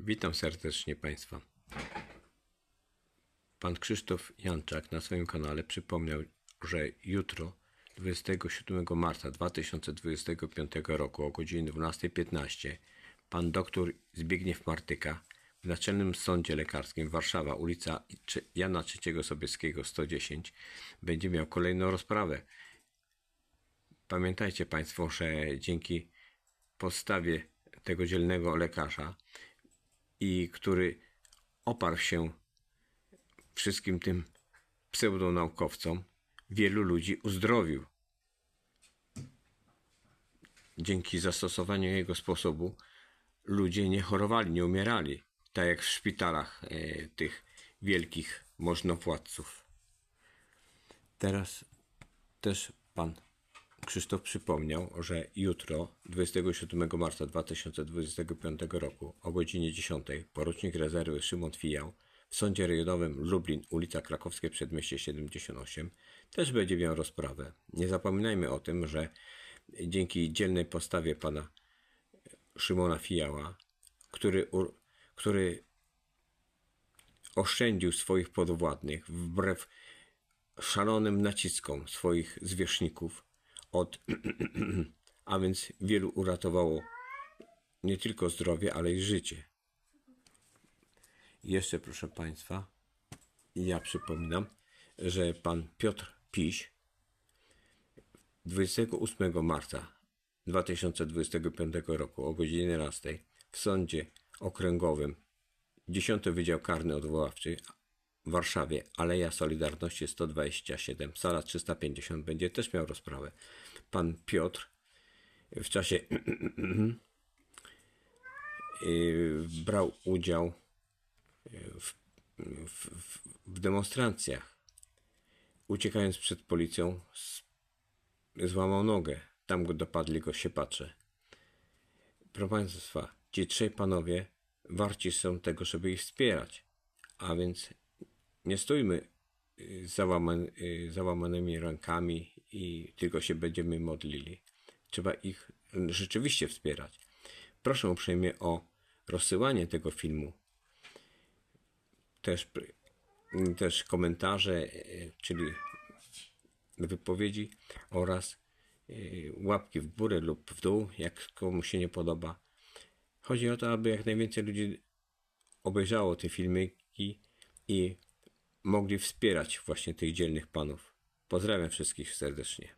Witam serdecznie Państwa. Pan Krzysztof Janczak na swoim kanale przypomniał, że jutro, 27 marca 2025 roku o godzinie 12.15 pan dr Zbigniew Martyka w Naczelnym Sądzie Lekarskim Warszawa, ulica Jana III Sobieskiego 110 będzie miał kolejną rozprawę. Pamiętajcie Państwo, że dzięki postawie tego dzielnego lekarza i który oparł się wszystkim tym pseudonaukowcom, wielu ludzi uzdrowił. Dzięki zastosowaniu jego sposobu ludzie nie chorowali, nie umierali, tak jak w szpitalach e, tych wielkich możnowładców. Teraz też pan Krzysztof przypomniał, że jutro, 27 marca 2025 roku o godzinie 10 porucznik rezerwy Szymon Fijał w sądzie rejonowym Lublin, ulica Krakowskie, Przedmieście 78 też będzie miał rozprawę. Nie zapominajmy o tym, że dzięki dzielnej postawie pana Szymona Fijała, który, który oszczędził swoich podwładnych wbrew szalonym naciskom swoich zwierzchników od, a więc wielu uratowało nie tylko zdrowie, ale i życie. Jeszcze proszę Państwa, ja przypominam, że pan Piotr Piś 28 marca 2025 roku o godzinie 11 w sądzie okręgowym 10 Wydział Karny Odwoławczy w Warszawie, Aleja Solidarności 127, sala 350 będzie też miał rozprawę. Pan Piotr w czasie y, brał udział w, w, w, demonstracjach. Uciekając przed policją, złamał nogę. Tam go dopadli go siepacze. Proszę Państwa, ci trzej panowie warci są tego, żeby ich wspierać. A więc nie stójmy załaman, y, załamanymi rękami i tylko się będziemy modlili. Trzeba ich rzeczywiście wspierać. Proszę uprzejmie o rozsyłanie tego filmu. Też, też komentarze, y, czyli wypowiedzi oraz y, łapki w górę lub w dół, jak komuś się nie podoba. Chodzi o to, aby jak najwięcej ludzi obejrzało te filmiki i mogli wspierać właśnie tych dzielnych panów. Pozdrawiam wszystkich serdecznie.